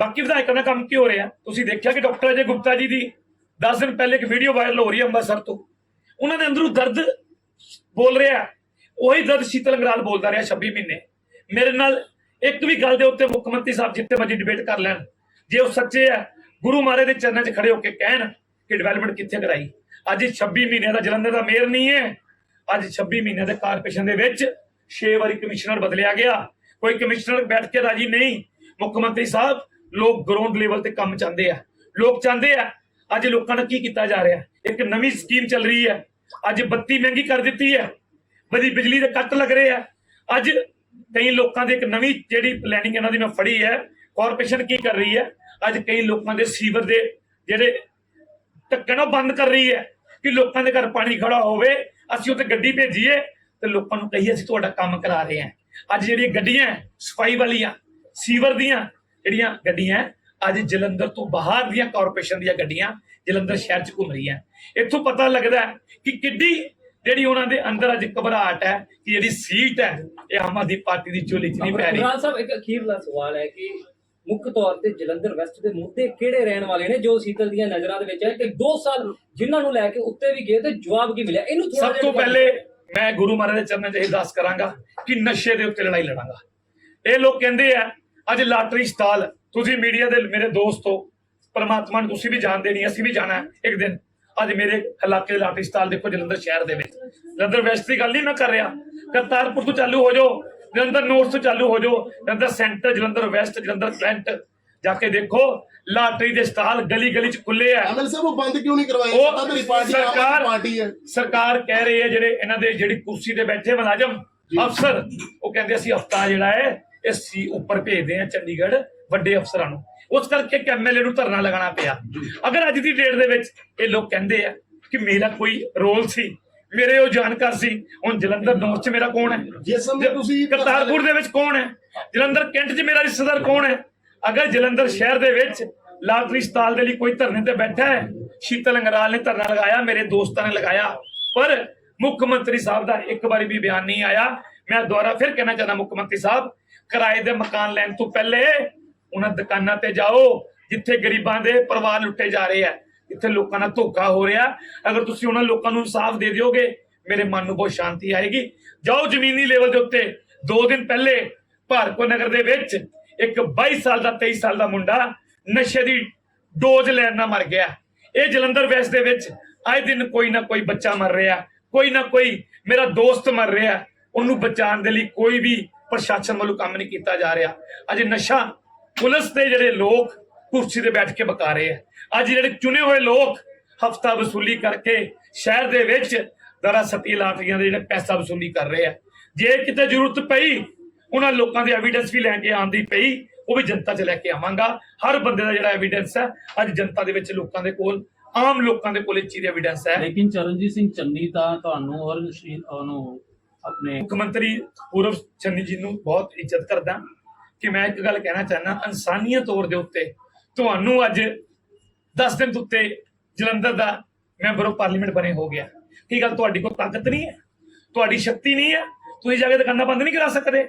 ਬਾਕੀ ਵਿਧਾਇਕਾਂ ਦਾ ਕੰਮ ਕੀ ਹੋ ਰਿਹਾ? ਤੁਸੀਂ ਦੇਖਿਆ ਕਿ ਡਾਕਟਰ ਅਜੇ ਗੁਪਤਾ ਜੀ ਦੀ 10 ਦਿਨ ਪਹਿਲੇ ਇੱਕ ਵੀਡੀਓ ਵਾਇਰਲ ਹੋ ਰਹੀ ਹੈ ਅੰਮ੍ਰਿਤਸਰ ਤੋਂ। ਉਹਨਾਂ ਦੇ ਅੰਦਰੋਂ ਦਰਦ ਬੋਲ ਰਿਹਾ ਉਹੀ ਦਰਦ ਸ਼ੀਤਲ ਅੰਗਰਾਲ ਬੋਲਦਾ ਰਿਹਾ 26 ਮਹੀਨੇ। ਮੇਰੇ ਨਾਲ ਇੱਕ ਵੀ ਗੱਲ ਦੇ ਉੱਤੇ ਮੁੱਖ ਮੰਤਰੀ ਸਾਹਿਬ ਜਿੱਤੇ ਮਰਜ਼ੀ ਡਿਬੇਟ ਕਰ ਲੈਣ। ਜੇ ਉਹ ਸੱਚੇ ਆ ਗੁਰੂ ਮਹਾਰਾਜ ਦੇ ਚਰਨਾਂ 'ਚ ਖੜੇ ਹੋ ਕੇ ਕਹਿਣ ਕਿ ਡਿਵੈਲਪਮੈਂਟ ਕਿੱਥੇ ਕਰਾਈ। ਅੱਜ 26 ਮਹੀਨਿਆਂ ਦਾ ਜਲੰਧਰ ਦਾ ਮੇਅਰ ਨਹੀਂ ਹੈ। ਅੱਜ 26 ਮਹੀਨਿਆਂ ਦੇ ਕਾਰਪੋਰੇਸ਼ਨ ਦੇ ਵਿੱਚ 6 ਵਾਰੀ ਕਮਿਸ਼ਨਰ ਬਦਲਿਆ ਗਿਆ। ਕੋਈ ਕਮਿਸ਼ਨਰ ਬੈਠ ਕੇ ਰਾਜੀ ਨਹੀਂ। ਮੁੱਖ ਮੰਤਰੀ ਸਾਹਿਬ ਲੋਕ ਗਰਾਊਂਡ ਲੈਵਲ ਤੇ ਕੰਮ ਚਾਹੁੰਦੇ ਆ। ਲੋਕ ਚਾਹੁੰਦੇ ਆ ਅੱਜ ਲੋਕਾਂ ਨਾਲ ਕੀ ਕੀਤਾ ਜਾ ਰਿਹਾ? ਇੱਕ ਨਵੀਂ ਸਕੀਮ ਚੱਲ ਰਹੀ ਹੈ ਅੱਜ ਬੱਤੀ ਮਹਿੰਗੀ ਕਰ ਦਿੱਤੀ ਹੈ ਬੜੀ ਬਿਜਲੀ ਦੇ ਕੱਟ ਲੱਗ ਰਹੇ ਆ। ਅੱਜ ਕਈ ਲੋਕਾਂ ਦੀ ਇੱਕ ਨਵੀਂ ਜਿਹੜੀ ਪਲੈਨਿੰਗ ਇਹਨਾਂ ਦੀ ਮੈਂ ਫੜੀ ਹੈ ਕਾਰਪੋਰੇਸ਼ਨ ਕੀ ਕਰ ਰਹੀ ਹੈ? ਅੱਜ ਕਈ ਲੋਕਾਂ ਦੇ ਸੀਵਰ ਦੇ ਜਿਹੜੇ ਢੱਕਣ ਉਹ ਬੰਦ ਕਰ ਰਹੀ ਹੈ ਕਿ ਲੋਕਾਂ ਦੇ ਘਰ ਪਾਣੀ ਖੜਾ ਹੋਵੇ ਅਸੀਂ ਉੱਥੇ ਗੱਡੀ ਭੇਜੀਏ ਤੇ ਲੋਕਾਂ ਨੂੰ ਕਹੀਏ ਅਸੀਂ ਤੁਹਾਡਾ ਕੰਮ ਕਰਾ ਰਹੇ ਹਾਂ। ਅੱਜ ਜਿਹੜੀਆਂ ਗੱਡੀਆਂ ਹੈ, ਸਫ਼ਾਈ ਵਾਲੀਆਂ ਸੀਵਰ ਦੀਆਂ ਜਿਹੜੀਆਂ ਗੱਡੀਆਂ ਅੱਜ ਜਲੰਧਰ ਤੋਂ ਬਾਹਰ ਦੀਆਂ ਕਾਰਪੋਰੇਸ਼ਨ ਦੀਆਂ ਗੱਡੀਆਂ ਜਲੰਧਰ ਸ਼ਹਿਰ 'ਚ ਘੁੰਮ ਰਹੀਆਂ ਇੱਥੋਂ ਪਤਾ ਲੱਗਦਾ ਕਿ ਕਿੱਡੀ ਜਿਹੜੀ ਉਹਨਾਂ ਦੇ ਅੰਦਰ ਅੱਜ ਘਬਰਾਹਟ ਹੈ ਕਿ ਜਿਹੜੀ ਸੀਟ ਹੈ ਇਹ ਆਮ ਆਦਮੀ ਪਾਰਟੀ ਦੀ ਝੋਲੀ 'ਚ ਨਹੀਂ ਪੈ ਰਹੀ। ਇਮਰਾਨ ਸਾਹਿਬ ਇੱਕ ਅਖੀਰਲਾ ਸਵਾਲ ਹੈ ਕਿ ਮੁੱਖ ਤੌਰ ਤੇ ਜਲੰਧਰ ਵੈਸਟ ਦੇ ਮੁੱਦੇ ਕਿਹੜੇ ਰਹਿਣ ਵਾਲੇ ਨੇ ਜੋ ਸੀਤਲ ਦੀਆਂ ਨਜ਼ਰਾਂ ਦੇ ਵਿੱਚ ਹੈ ਕਿ 2 ਸਾਲ ਜਿਨ੍ਹਾਂ ਨੂੰ ਲੈ ਕੇ ਉੱਤੇ ਵੀ ਗਏ ਤੇ ਜਵਾਬ ਕੀ ਮਿਲਿਆ? ਇਹਨੂੰ ਥੋੜਾ ਸਭ ਤੋਂ ਪਹਿਲੇ ਮੈਂ ਗੁਰੂ ਮਹਾਰਾਜ ਦੇ ਚਰਨਾਂ 'ਚ ਇਹ ਦੱਸ ਕਰਾਂਗਾ ਕਿ ਨਸ਼ੇ ਦੇ ਉੱਤੇ ਲੜਾਈ ਲੜਾਂਗਾ। ਇਹ ਲੋਕ ਕਹਿੰਦੇ ਆ ਅੱਜ ਲਾਟਰੀ ਸਟਾਲ ਤੁਸੀਂ ਮੀਡੀਆ ਦੇ ਮੇਰੇ ਦੋਸਤ ਹੋ। ਪਰਮਾਤਮਾ ਨੂੰ ਤੁਸੀਂ ਵੀ ਜਾਣਦੇ ਨਹੀਂ ਅਸੀਂ ਵੀ ਜਾਣਾ ਇੱਕ ਦਿਨ। ਅੱਜ ਮੇਰੇ ਇਲਾਕੇ ਦੇ ਲਾਟਰੀ ਸਟਾਲ ਦੇਖੋ ਜਲੰਧਰ ਸ਼ਹਿਰ ਦੇ ਵਿੱਚ। ਜਲੰਧਰ ਵੈਸਟ ਦੀ ਗੱਲ ਨਹੀਂ ਮੈਂ ਕਰ ਰਿਹਾ। ਕਰਤਾਰਪੁਰ ਤੋਂ ਚਾਲੂ ਹੋ ਜਾਓ। ਜਲੰਧਰ ਨੋਰਥ ਤੋਂ ਚਾਲੂ ਹੋ ਜਾਓ। Jalandhar Centre Jalandhar West Jalandhar Cantt ਜਾ ਕੇ ਦੇਖੋ ਲਾਟਰੀ ਦੇ ਸਟਾਲ ਗਲੀ ਗਲੀ 'ਚ ਖੁੱਲੇ ਆ। ਐਮਐਲ ਸਾਹਿਬ ਉਹ ਬੰਦ ਕਿਉਂ ਨਹੀਂ ਕਰਵਾਏ? ਉਹ ਪਤਾ ਤੇਰੀ ਪਾਰਟੀ ਸਰਕਾਰ- ਪਾਰਟੀ ਹੈ। ਸਰਕਾਰ ਕਹਿ ਰਹੀ ਹੈ ਜਿਹੜੇ ਇਹਨਾਂ ਦੇ ਜਿਹੜੀ ਕੁਰਸੀ ਤੇ ਬੈਠੇ ਮੁਲਾਜ਼ਮ ਅਫਸਰ ਉਹ ਕਹਿੰਦੇ ਅਸੀਂ ਹਫਤਾ ਜਿਹੜਾ ਹੈ ਇਹ ਸੀ ਉੱਪਰ ਭੇਜਦੇ ਆ ਚੰਡੀਗੜ੍ਹ ਵੱਡੇ ਅਫਸਰਾਂ ਨੂੰ। ਉਸ ਕਰਕੇ ਇੱਕ ਐਮਐਲਏ ਨੂੰ ਧਰਨਾ ਲਗਾਉਣਾ ਪਿਆ। ਅਗਰ ਅੱਜ ਦੀ ਡੇਟ ਦੇ ਵਿੱਚ ਇਹ ਲੋਕ ਕਹਿੰਦੇ ਆ ਕਿ ਮੇਰਾ ਕੋਈ ਰੋਲ ਸੀ ਮੇਰੇ ਉਹ ਜਾਣਕਾਰ ਸੀ ਹੁਣ ਜਲੰਧਰ ਨੌਰਥ 'ਚ ਮੇਰਾ ਕੌਣ ਹੈ? ਜਿਸ ਸਮੇਂ ਤੁਸੀਂ ਕਰਤਾਰਪੁਰ ਦੇ ਵਿੱਚ ਕੌਣ ਹੈ? ਜਲੰਧਰ ਕੈਂਟ 'ਚ ਮੇਰਾ ਰਿਸ਼ਤੇਦਾਰ ਕੌਣ ਹੈ? ਅਗਰ ਜਲੰਧਰ ਸ਼ਹਿਰ ਦੇ ਵਿੱਚ ਲਾਟਰੀ ਸਟਾਲ ਦੇ ਲਈ ਕੋਈ ਧਰਨੇ ਤੇ ਬੈਠਾ ਹੈ ਸ਼ੀਤਲ ਅੰਗਰਾਲ ਨੇ ਧਰਨਾ ਲਗਾਇਆ ਮੇਰੇ ਦੋਸਤਾਂ ਨੇ ਲਗਾਇਆ। ਪਰ ਮੁੱਖ ਮੰਤਰੀ ਸਾਹਿਬ ਦਾ ਇੱਕ ਵਾਰੀ ਵੀ ਬਿਆਨ ਨਹੀਂ ਆਇਆ। ਮੈਂ ਦੁਬਾਰਾ ਫਿਰ ਕਹਿਣਾ ਚਾਹੁੰਦਾ ਮੁੱਖ ਮੰਤਰੀ ਸਾਹਿਬ, ਕਿਰਾਏ ਦੇ ਮਕਾਨ ਲੈਣ ਤੋਂ ਪਹਿਲੇ ਉਹਨਾਂ ਦੁਕਾਨਾਂ ਤੇ ਜਾਓ, ਜਿੱਥੇ ਗਰੀਬਾਂ ਦੇ ਪਰਿਵਾਰ ਲੁੱਟੇ ਜਾ ਰਹੇ ਆ, ਜਿੱਥੇ ਲੋਕਾਂ ਨਾਲ ਧੋਖਾ ਹੋ ਰਿਹਾ। ਅਗਰ ਤੁਸੀਂ ਉਹਨਾਂ ਲੋਕਾਂ ਨੂੰ ਇਨਸਾਫ ਦੇ ਦਿਓਗੇ, ਮੇਰੇ ਮਨ ਨੂੰ ਬਹੁਤ ਸ਼ਾਂਤੀ ਆਏਗੀ। ਜਾਓ ਜ਼ਮੀਨੀ ਲੈਵਲ ਦੇ ਉੱਤੇ। ਦੋ ਦਿਨ ਪਹਿਲੇ ਭਾਰਤਪੁਰ ਨਗਰ ਦੇ ਵਿੱਚ ਇੱਕ 22 ਸਾਲ ਦਾ 23 ਸਾਲ ਦਾ ਮੁੰਡਾ ਨਸ਼ੇ ਦੀ ਡੋਜ਼ ਲੈਣ ਨਾਲ ਮਰ ਗਿਆ। ਇਹ ਜਲੰਧਰ ਵੈਸਟ ਦੇ ਵਿੱਚ ਆਏ ਦਿਨ ਕੋਈ ਨਾ ਕੋਈ ਬੱਚਾ ਮਰ ਰਿਹਾ। ਕੋਈ ਨਾ ਕੋਈ ਮੇਰਾ ਦੋਸਤ ਮਰ ਰਿਹਾ। ਉਹਨੂੰ ਬਚਾਉਣ ਦੇ ਲਈ ਕੋਈ ਵੀ ਪ੍ਰਸ਼ਾਸਨ ਵੱਲੋਂ ਕੰਮ ਨਹੀਂ ਕੀਤਾ ਜਾ ਰਿਹਾ। ਅੱਜ ਨਸ਼ਾ ਪੁਲਿਸ ਦੇ ਜਿਹੜੇ ਲੋਕ ਕੁਰਸੀ ਤੇ ਬੈਠ ਕੇ ਬਕਾ ਰਹੇ ਆ। ਅੱਜ ਜਿਹੜੇ ਚੁਣੇ ਹੋਏ ਲੋਕ ਹਫਤਾ ਵਸੂਲੀ ਕਰਕੇ ਸ਼ਹਿਰ ਦੇ ਵਿੱਚ ਦਰਾ ਸਤੀ ਲਾਟਰੀਆਂ ਦੇ ਜਿਹੜੇ ਪੈਸਾ ਵਸੂਲੀ ਕਰ ਰਹੇ ਆ। ਜੇ ਕਿਤੇ ਜ਼ਰੂਰਤ ਪਈ, ਉਹਨਾਂ ਲੋਕਾਂ ਦੇ ਐਵੀਡੈਂਸ ਵੀ ਲੈ ਕੇ ਆਂਦੀ ਪਈ, ਉਹ ਵੀ ਜਨਤਾ 'ਚ ਲੈ ਕੇ ਆਵਾਂਗਾ। ਹਰ ਬੰਦੇ ਦਾ ਜਿਹੜਾ ਐਵੀਡੈਂਸ ਹੈ, ਅੱਜ ਜਨਤਾ ਦੇ ਵਿੱਚ ਲੋਕਾਂ ਦੇ ਕੋਲ, ਆਮ ਲੋਕਾਂ ਦੇ ਕੋਲ ਇਹ ਚੀਜ਼ ਐਵੀਡੈਂਸ ਹੈ। ਲੇਕਿਨ ਚਰਨਜੀਤ ਸਿੰਘ ਚੰਨੀ ਤਾਂ ਤੁਹਾਨੂੰ ਔਰ ਉਹਨੂੰ ਆਪਣੇ ਮੁੱਖ ਮੰਤਰੀ ਪੂਰਵ ਚੰਨੀ ਜੀ ਨੂੰ ਬਹੁਤ ਇੱਜ਼ਤ ਕਰਦਾ ਕਿ ਮੈਂ ਇੱਕ ਗੱਲ ਕਹਿਣਾ ਚਾਹਨਾ ਇਨਸਾਨੀਅਤ ਤੌਰ ਦੇ ਉੱਤੇ ਤੁਹਾਨੂੰ ਅੱਜ 10 ਦਿਨ ਤੋਂ ਉੱਤੇ ਜਲੰਧਰ ਦਾ ਮੈਂਬਰ ਆਫ ਪਾਰਲੀਮੈਂਟ ਬਣੇ ਹੋ ਗਿਆ। ਕੀ ਗੱਲ ਤੁਹਾਡੀ ਕੋਲ ਤਾਕਤ ਨਹੀਂ ਹੈ, ਤੁਹਾਡੀ ਸ਼ਕਤੀ ਨਹੀਂ ਹੈ, ਤੁਸੀਂ ਜਾ ਕੇ ਦੁਕਾਨਾਂ ਬੰਦ ਨਹੀਂ ਕਰਾ ਸਕਦੇ।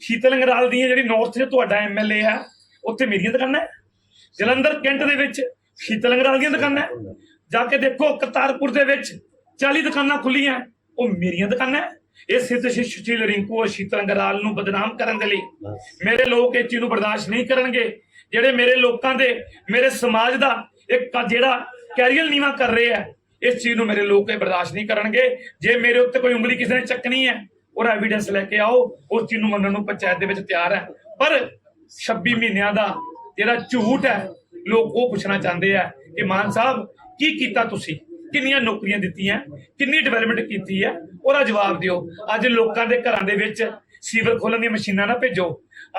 ਸ਼ੀਤਲ ਅੰਗਰਾਲ ਦੀਆਂ ਜਿਹੜੀ ਨਾਰਥ 'ਚ ਤੁਹਾਡਾ ਐਮਐਲਏ ਆ ਉੱਥੇ ਮੇਰੀਆਂ ਦੁਕਾਨਾਂ ਹੈ। ਜਲੰਧਰ, ਕੈਂਟ ਦੇ ਵਿੱਚ ਸ਼ੀਤਲ ਅੰਗਰਾਲ ਦੀਆਂ ਦੁਕਾਨਾਂ ਜਾ ਕੇ ਦੇਖੋ, ਕਰਤਾਰਪੁਰ ਦੇ ਵਿੱਚ 40 ਦੁਕਾਨਾਂ ਖੁੱਲੀਆਂ, ਉਹ ਮੇਰੀਆਂ ਦੁਕਾਨਾਂ ਹੈ। ਇਹ ਸਿੱਧ ਸੁਸ਼ੀਲ ਰਿੰਕੂ ਔਰ ਸ਼ੀਤਲ ਅੰਗਰਾਲ ਨੂੰ ਬਦਨਾਮ ਕਰਨ ਦੇ ਲਈ ਮੇਰੇ ਲੋਕ ਇਹ ਚੀਜ਼ ਨੂੰ ਬਰਦਾਸ਼ਤ ਨਹੀਂ ਕਰਨਗੇ। ਜਿਹੜੇ ਮੇਰੇ ਲੋਕਾਂ ਦੇ ਮੇਰੇ ਸਮਾਜ ਦਾ ਇੱਕ ਜਿਹੜਾ ਕੈਰੀਅਰ ਨੀਵਾ ਕਰ ਰਹੇ ਆ ਇਸ ਚੀਜ਼ ਨੂੰ ਮੇਰੇ ਲੋਕ ਇਹ ਬਰਦਾਸ਼ਤ ਨਹੀਂ ਕਰਨਗੇ। ਜੇ ਮੇਰੇ ਉੱਤੇ ਕੋਈ ਉਂਗਲੀ ਕਿਸੇ ਨੇ ਚੱਕਣੀ ਹੈ ਉਹਦਾ ਐਵੀਡੈਂਸ ਲੈ ਕੇ ਆਓ ਉਸ ਚੀਜ਼ ਨੂੰ ਮੰਨਣ ਨੂੰ ਪੰਚਾਇਤ ਦੇ ਵਿੱਚ ਤਿਆਰ ਹੈ। ਪਰ 26 ਮਹੀਨਿਆਂ ਦਾ ਜਿਹੜਾ ਝੂਠ ਹੈ ਲੋਕ ਉਹ ਪੁੱਛਣਾ ਚਾਹੁੰਦੇ ਆ ਕਿ ਮਾਨ ਸਾਹਿਬ ਕੀ ਕੀਤਾ ਤੁਸੀਂ? ਕਿੰਨੀਆਂ ਨੌਕਰੀਆਂ ਦਿੱਤੀਆਂ, ਕਿੰਨੀ ਡਿਵੈਲਪਮੈਂਟ ਕੀਤੀ ਹੈ ਉਹਦਾ ਜਵਾਬ ਦਿਓ। ਅੱਜ ਲੋਕਾਂ ਦੇ ਘਰਾਂ ਦੇ ਵਿੱਚ ਸੀਵਰ ਖੋਲਣ ਦੀਆਂ ਮਸ਼ੀਨਾਂ ਨਾ ਭੇਜੋ।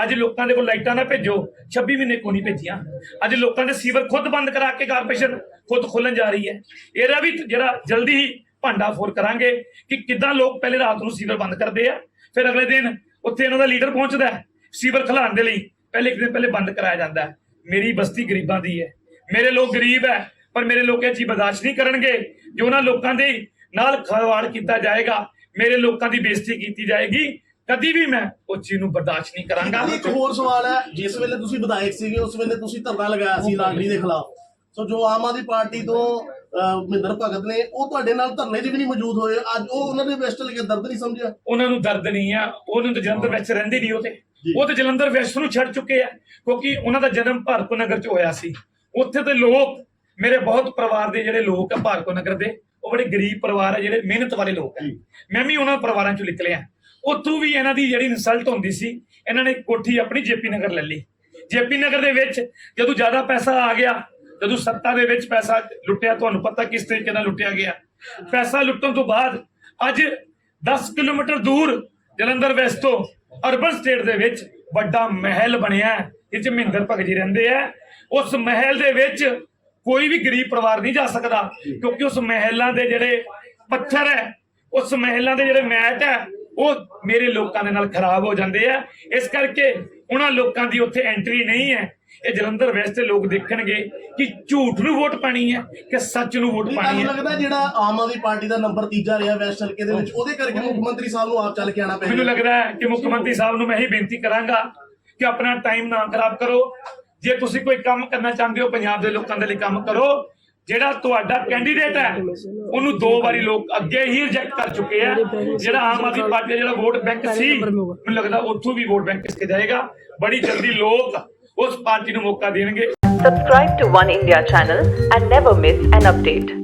ਅੱਜ ਲੋਕਾਂ ਦੇ ਕੋਲ ਲਾਈਟਾਂ ਨਾ ਭੇਜੋ 26 ਮਹੀਨੇ ਕੋ ਨਹੀਂ ਭੇਜੀਆਂ? ਅੱਜ ਲੋਕਾਂ ਦੇ ਸੀਵਰ ਖੁਦ ਬੰਦ ਕਰਾ ਕੇ ਕਾਰਪੋਰੇਸ਼ਨ ਖੁਦ ਖੋਲਣ ਜਾ ਰਹੀ ਹੈ। ਇਹਦਾ ਵੀ ਜਿਹੜਾ ਜਲਦੀ ਹੀ ਭਾਂਡਾ ਫੋਰ ਕਰਾਂਗੇ ਕਿ ਕਿੱਦਾਂ ਲੋਕ ਪਹਿਲੇ ਰਾਤ ਨੂੰ ਸੀਵਰ ਬੰਦ ਕਰਦੇ ਆ, ਫਿਰ ਅਗਲੇ ਦਿਨ ਉੱਥੇ ਇਹਨਾਂ ਦਾ ਲੀਡਰ ਪਹੁੰਚਦਾ ਹੈ, ਸੀਵਰ ਖਲਾਉਣ ਦੇ ਲਈ ਪਹਿਲੇ ਇੱਕ ਦਿਨ ਪਹਿਲੇ ਬੰਦ ਕਰਾਇਆ ਜਾਂਦਾ ਮੇਰੀ ਬਸਤੀ ਗਰੀਬਾਂ ਦੀ ਹੈ। ਮੇਰੇ ਲੋਕ ਗਰੀਬ ਹੈ। ਪਰ ਮੇਰੇ ਲੋਕ ਇਹ ਚੀਜ਼ ਬਰਦਾਸ਼ਤ ਨਹੀਂ ਕਰਨਗੇ ਜੋ ਉਹਨਾਂ ਲੋਕਾਂ ਦੇ ਨਾਲ ਖਲਵਾੜ ਕੀਤਾ ਜਾਏਗਾ। ਮੇਰੇ ਲੋਕਾਂ ਦੀ ਬੇਇੱਜ਼ਤੀ ਕੀਤੀ ਜਾਏਗੀ। ਕਦੀ ਵੀ ਮੈਂ ਉਸ ਚੀਜ਼ ਨੂੰ ਬਰਦਾਸ਼ਤ ਨਹੀਂ ਕਰਾਂਗਾ। ਇੱਕ ਹੋਰ ਸਵਾਲ ਹੈ ਜਿਸ ਵੇਲੇ ਤੁਸੀਂ ਵਿਧਾਇਕ ਸੀਗੇ ਉਸ ਵੇਲੇ ਤੁਸੀਂ ਧਰਨਾ ਲਗਾਇਆ ਸੀ ਲਾਂਡਰੀ ਦੇ ਖਿਲਾਫ। ਸੋ ਜੋ ਆਮ ਆਦਮੀ ਪਾਰਟੀ ਤੋਂ ਮਹਿੰਦਰ ਭਗਤ ਨੇ ਉਹ ਤੁਹਾਡੇ ਨਾਲ ਧਰਨੇ 'ਚ ਵੀ ਨਹੀਂ ਮੌਜੂਦ ਹੋਏ। ਅੱਜ ਉਹ ਉਹਨਾਂ ਦੇ ਵੈਸਟ ਕੇ ਦਰਦ ਨਹੀਂ ਸਮਝਿਆ? ਉਹਨਾਂ ਨੂੰ ਦਰਦ ਨਹੀਂ ਆ। ਉਹਨਾਂ ਨੂੰ ਜਲੰਧਰ ਵਿੱਚ ਰਹਿੰਦੇ ਨਹੀਂ ਉਹ ਤੇ। ਜੀ। ਉਹ ਤੇ ਜਲੰਧਰ ਵੈਸਟ ਨੂੰ ਛੱਡ ਚੁੱਕੇ ਆ। ਕਿਉਂਕਿ ਉਹਨਾਂ ਦਾ ਜਨਮ ਭਾਰਤੋ ਨਗਰ ਚ ਹੋਇਆ ਸੀ। ਉੱਥੇ ਦੇ ਲੋਕ ਮੇਰੇ ਬਹੁਤ ਪਰਿਵਾਰ ਦੇ ਜਿਹੜੇ ਲੋਕ ਆ ਭਾਰਤੋ ਨਗਰ ਦੇ ਉਹ ਬੜੇ ਗਰੀਬ ਪਰਿਵਾਰ ਆ ਜਿਹੜੇ ਮਿਹਨਤ ਵਾਲੇ ਲੋਕ ਆ। ਮੈਂ ਵੀ ਉਹਨਾਂ ਪਰਿਵਾਰਾਂ ਚੋਂ ਨਿਕਲਿਆ ਉੱਥੋਂ ਵੀ ਇਹਨਾਂ ਦੀ ਜਿਹੜੀ ਇਨਸਲਟ ਹੁੰਦੀ ਸੀ ਇਹਨਾਂ ਨੇ ਕੋਠੀ ਆਪਣੀ ਜੇਪੀ ਨਗਰ ਲੈ ਲਈ। ਜੇਪੀ ਨਗਰ ਦੇ ਵਿੱਚ ਜਦੋਂ ਜ਼ਿਆਦਾ ਪੈਸਾ ਆ ਗਿਆ ਜਦੋਂ ਸੱਤਾ ਦੇ ਵਿੱਚ ਪੈਸਾ ਲੁੱਟਿਆ ਤੁਹਾਨੂੰ ਪਤਾ ਕਿਸ ਤਰੀਕੇ ਨਾਲ ਲੁੱਟਿਆ ਗਿਆ। ਪੈਸਾ ਲੁੱਟਣ ਤੋਂ ਬਾਅਦ ਅੱਜ 10 ਕਿਲੋਮੀਟਰ ਦੂਰ ਜਲੰਧਰ ਵੈਸਟ ਤੋਂ ਅਰਬਨ ਸਟੇਟ ਦੇ ਵਿੱਚ ਵੱਡਾ ਮਹਿਲ ਬਣਿਆ ਚ ਮਹਿੰਦਰ ਭਗਤ ਜੀ ਰਹਿੰਦੇ ਆ। ਉਸ ਮਹਿਲ ਦੇ ਵਿੱਚ ਕੋਈ ਵੀ ਗਰੀਬ ਪਰਿਵਾਰ ਨਹੀਂ ਜਾ ਸਕਦਾ ਕਿਉਂਕਿ ਉਸ ਮਹਿਲਾਂ ਦੇ ਜਿਹੜੇ ਪੱਥਰ ਹੈ ਉਸ ਮਹਿਲਾਂ ਦੇ ਜਿਹੜੇ ਮੈਟ ਹੈ ਉਹ ਮੇਰੇ ਲੋਕਾਂ ਦੇ ਨਾਲ ਖਰਾਬ ਹੋ ਜਾਂਦੇ ਆ। ਇਸ ਕਰਕੇ ਉਹਨਾਂ ਲੋਕਾਂ ਦੀ ਉੱਥੇ ਐਂਟਰੀ ਨਹੀਂ ਹੈ। ਇਹ ਜਲੰਧਰ ਵੈਸਟ ਦੇ ਲੋਕ ਦੇਖਣਗੇ ਕਿ ਝੂਠ ਨੂੰ ਵੋਟ ਪਾਣੀ ਹੈ ਕਿ ਸੱਚ ਨੂੰ ਵੋਟ ਪਾਣੀ ਹੈ। ਲੱਗਦਾ ਜਿਹੜਾ ਆਮ ਆਦਮੀ ਪਾਰਟੀ ਦਾ ਨੰਬਰ ਤੀਜਾ ਰਿਹਾ ਵੈਸਟ ਹਲਕੇ ਦੇ ਵਿੱਚ ਉਹਦੇ ਕਰਕੇ ਮੁੱਖ ਮੰਤਰੀ ਸਾਹਿਬ ਨੂੰ ਆਪ ਚੱਲ ਕੇ ਆਣਾ ਮੈਨੂੰ ਪੈਣਾ ਲੱਗਦਾ ਹੈ ਕਿ ਮੁੱਖ ਮੰਤਰੀ ਸਾਹਿਬ ਨੂੰ ਮੈਂ ਇਹੀ ਬੇਨਤੀ ਕਰਾਂਗਾ ਕਿ ਆਪਣਾ ਟਾਈਮ ਨਾ ਖਰਾਬ ਕਰੋ। ਜੇ ਤੁਸੀਂ ਕੋਈ ਕੰਮ ਕਰਨਾ ਚਾਹੁੰਦੇ ਹੋ ਪੰਜਾਬ ਦੇ ਲੋਕਾਂ ਦੇ ਲਈ ਕੰਮ ਕਰੋ, ਜਿਹੜਾ ਤੁਹਾਡਾ ਕੈਂਡੀਡੇਟ ਹੈ, ਉਹਨੂੰ ਦੋ ਵਾਰੀ ਲੋਕ ਅੱਗੇ ਹੀ ਰਿਜੈਕਟ ਕਰ ਚੁੱਕੇ ਆ। ਜਿਹੜਾ ਆਮ ਆਦਮੀ ਪਾਰਟੀ ਦਾ ਜਿਹੜਾ ਵੋਟ ਬੈਂਕ ਸੀ, ਮੈਨੂੰ ਲੱਗਦਾ ਉੱਥੋਂ ਵੀ ਵੋਟ ਬੈਂਕ ਕਿਸਕੇ ਜਾਏਗਾ। ਬੜੀ ਜਲਦੀ ਲੋਕ ਉਸ ਪਾਰਟੀ ਨੂੰ ਮੌਕਾ ਦੇਣਗੇ। Subscribe to One India channel and never miss an update.